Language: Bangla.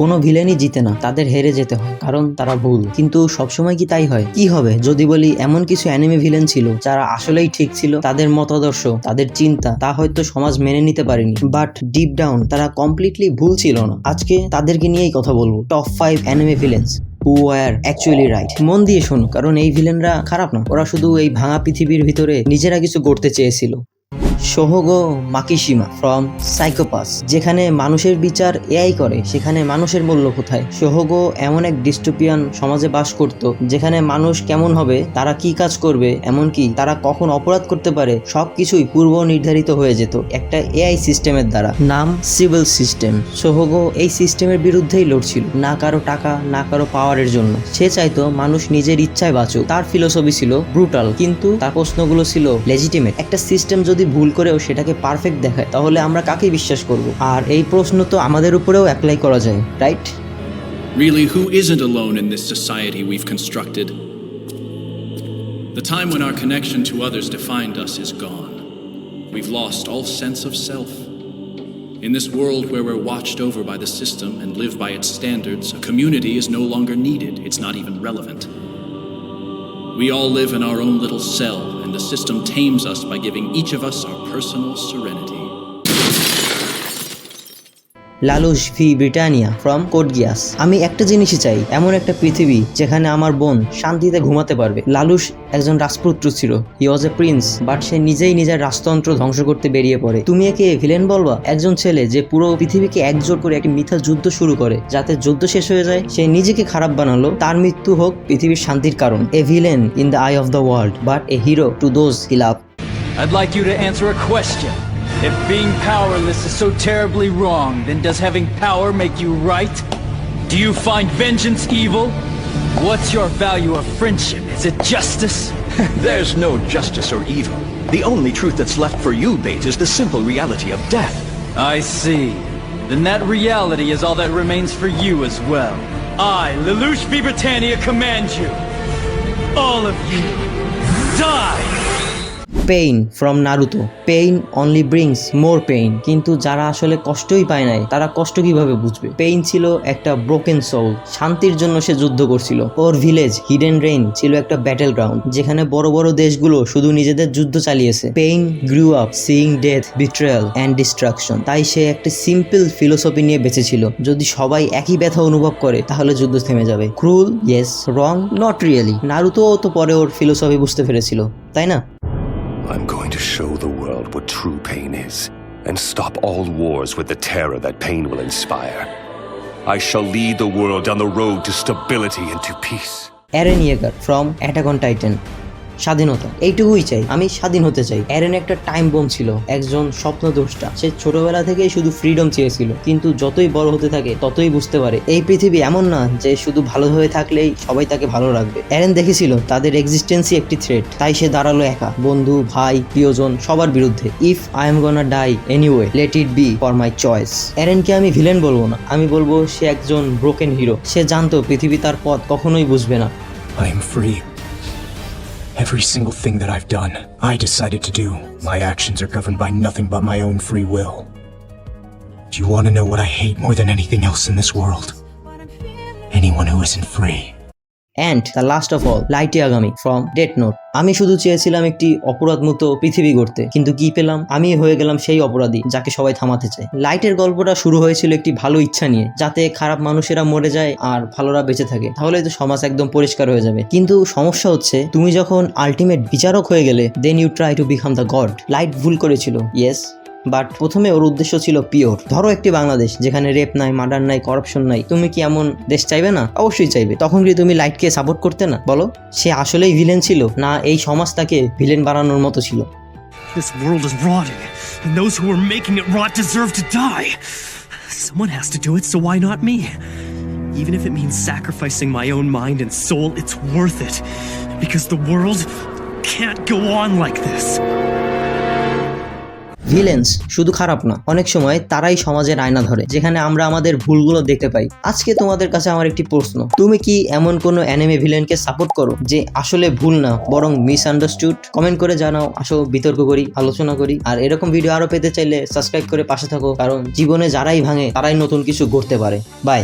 কোনো ভিলেনই জিতে না, তাদের হেরে যেতে হয়, কারণ তারা ভুল। কিন্তু সবসময় কি তাই হয়? কি হবে? যদি বলি, এমন কিছু অ্যানিমে ভিলেন ছিল, যারা আসলেই ঠিক ছিল, তাদের মতাদর্শ, তাদের চিন্তা, তা হয়তো সমাজ মেনে নিতে পারেনি। বাট ডিপ ডাউন তারা কমপ্লিটলি ভুল ছিল না। আজকে তাদেরকে নিয়েই কথা বলব। Top five anime villains who are actually right মন দিয়ে শোনো কারণ এই ভিলেনরা খারাপ না। ওরা শুধু এই ভাঙা পৃথিবীর ভিতরে নিজেরা কিছু করতে চেয়েছিল। সোহগো মাকিসিমা ফ্রম সাইকোপাস যেখানে মানুষের বিচার এআই করে, সেখানে মানুষের মূল্য কোথায়? সোহগো এমন এক ডিস্টোপিয়ান সমাজে বাস করত, যেখানে মানুষ কেমন হবে, তারা কি কাজ করবে, এমনকি তারা কখন অপরাধ করতে পারে সব কিছুই পূর্ব নির্ধারিত হয়ে যেত একটা এআই সিস্টেমের দ্বারা। নাম সিভিল সিস্টেম। সোহগো এই সিস্টেমের বিরুদ্ধেই লড়ছিল, না কারও টাকা, না কারও পাওয়ারের জন্য। সে চাইতো মানুষ নিজের ইচ্ছায় বাঁচুক। তার ফিলোসফি ছিল ব্রুটাল কিন্তু তার প্রশ্নগুলো ছিল লেজিটিমেট একটা সিস্টেম যদি ভুল করেও সেটাকে পারফেক্ট দেখায় তাহলে আমরা কাকে বিশ্বাস করব আর এই প্রশ্ন তো আমাদের উপরেও অ্যাপ্লাই করা যায় right Really, who isn't alone in this society we've constructed? The time when our connection to others defined us is gone. We've lost all sense of self. In this world where we're watched over by the system and live by its standards, a community is no longer needed. It's not even relevant. We all live in our own little cell, and the system tames us by giving each of us our personal serenity. Lelouch vi Britannia from Code Geass আমি একটা জিনিসই চাই, এমন একটা পৃথিবী যেখানে আমার বোন শান্তিতে ঘুমাতে পারবে। লালুস একজন রাজপুত্র ছিল। হি ওয়াজ এ প্রিন্স বাট সে নিজেই নিজের রাজতন্ত্র ধ্বংস করতে বেরিয়ে পড়ে। তুমি একে ভিলেন বলবা? একজন ছেলে যে পুরো পৃথিবীকে একজোট করে একটি মিথ্যা যুদ্ধ শুরু করে, যাতে যুদ্ধ শেষ হয়ে যায়, সে নিজেকে খারাপ বানালো। তার মৃত্যু হোক পৃথিবীর শান্তির কারণ। A villain in the eye of the world but a hero to those he love I'd like you to answer a question. If being powerless is so terribly wrong, then does having power make you right? Do you find vengeance evil? What's your value of friendship? Is it justice? There's no justice or evil. The only truth that's left for you, Bate, is the simple reality of death. I see. Then that reality is all that remains for you as well. I, Lelouch V. Britannia, command you. All of you, die! Pain from Naruto Pain only brings more pain কিন্তু যারা আসলে কষ্টই পায় নাই, তারা কষ্ট কীভাবে বুঝবে? পেইন ছিল একটা ব্রোকেন সোল শান্তির জন্য সে যুদ্ধ করছিল। ওর ভিলেজ হিডেন রেইন ছিল একটা ব্যাটেল গ্রাউন্ড যেখানে বড় বড় দেশগুলো শুধু নিজেদের যুদ্ধ চালিয়েছে। Pain grew up seeing death betrayal and destruction তাই সে একটা সিম্পল ফিলোসফি নিয়ে বেঁচেছিল। যদি সবাই একই ব্যথা অনুভব করে, তাহলে যুদ্ধ থেমে যাবে। Cruel yes wrong not really Naruto তো পরে ওর ফিলোসফি বুঝতে পেরেছিল, তাই না? I'm going to show the world what true pain is and stop all wars with the terror that pain will inspire. I shall lead the world down the road to stability and to peace. Aaron Yeager from Attack on Titan. স্বাধীনতা। এইটুকুই চাই। আমি স্বাধীন হতে চাই। অ্যারেন একটা টাইম বোম ছিল। একজন স্বপ্নদ্রষ্টা। সে ছোটবেলা থেকেই শুধু ফ্রিডম চেয়েছিল। কিন্তু যতই বড় হতে থাকে, ততই বুঝতে পারে, এই পৃথিবী এমন না যে শুধু ভালোভাবে থাকলেই সবাই তাকে ভালো রাখবে। অ্যারেন দেখেছিল, তাদের এক্সিস্টেন্সই একটি থ্রেট তাই সে দাঁড়াল একা। বন্ধু, ভাই, প্রিয়জন, সবার বিরুদ্ধে। If I am gonna die anyway let it be for my choice অ্যারেনকে আমি ভিলেন বলব না। আমি বলব, সে একজন ব্রোকেন হিরো সে জানতো, পৃথিবী তার পথ কখনোই বুঝবে না। I am free. Every single thing that I've done, I decided to do. My actions are governed by nothing but my own free will. Do you want to know what I hate more than anything else in this world? Anyone who isn't free. And the last of all লাইটে আগামী ফ্রম ডেট নোট আমি শুধু চেয়েছিলাম একটি অপরাধমুক্ত পৃথিবী গড়তে, কিন্তু কি পেলাম? আমি হয়ে গেলাম সেই অপরাধী যাকে সবাই থামাতে চায়। লাইটের গল্পটা শুরু হয়েছিল একটি ভালো ইচ্ছা নিয়ে, যাতে খারাপ মানুষেরা মরে যায় আর ভালোরা বেঁচে থাকে। তাহলে তো সমাজ একদম পরিষ্কার হয়ে যাবে। কিন্তু সমস্যা হচ্ছে, তুমি যখন আলটিমেট বিচারক হয়ে গেলে then you try to become the god Light ভুল করেছিল। ইয়েস বাট প্রথমে ওর উদ্দেশ্য ছিল পিওর ধরো একটি বাংলাদেশ যেখানে রেপ নাই মার্ডার নাই করাপশন নাই তুমি কি এমন দেশ চাইবে না অবশ্যই চাইবে তখন কি তুমি লাইটকে সাপোর্ট করতে না বলো সে আসলেই ভিলেন ছিল না এই সমাজ তাকে ভিলেন বানানোর মতো ছিল This world is rotting, and those who are making it rot deserve to die. Someone has to do it, so why not me? Even if it means sacrificing my own mind and soul, it's worth it. Because the world can't go on like this. Villains শুধু খারাপ না, অনেক সময় তারাই সমাজের আয়না ধরে, যেখানে আমরা আমাদের ভুলগুলো দেখতে পাই। আজকে তোমাদের কাছে আমার একটি প্রশ্ন, তুমি কি এমন কোনো অ্যানিমে ভিলেনকে সাপোর্ট করো, যে আসলে ভুল না, বরং মিস আন্ডারস্টুড কমেন্ট করে জানাও, আসো বিতর্ক করি, আলোচনা করি, আর এরকম ভিডিও আরও পেতে চাইলে সাবস্ক্রাইব করে পাশে থাকো, কারণ জীবনে যারাই ভাঙে, তারাই নতুন কিছু গড়তে পারে। বাই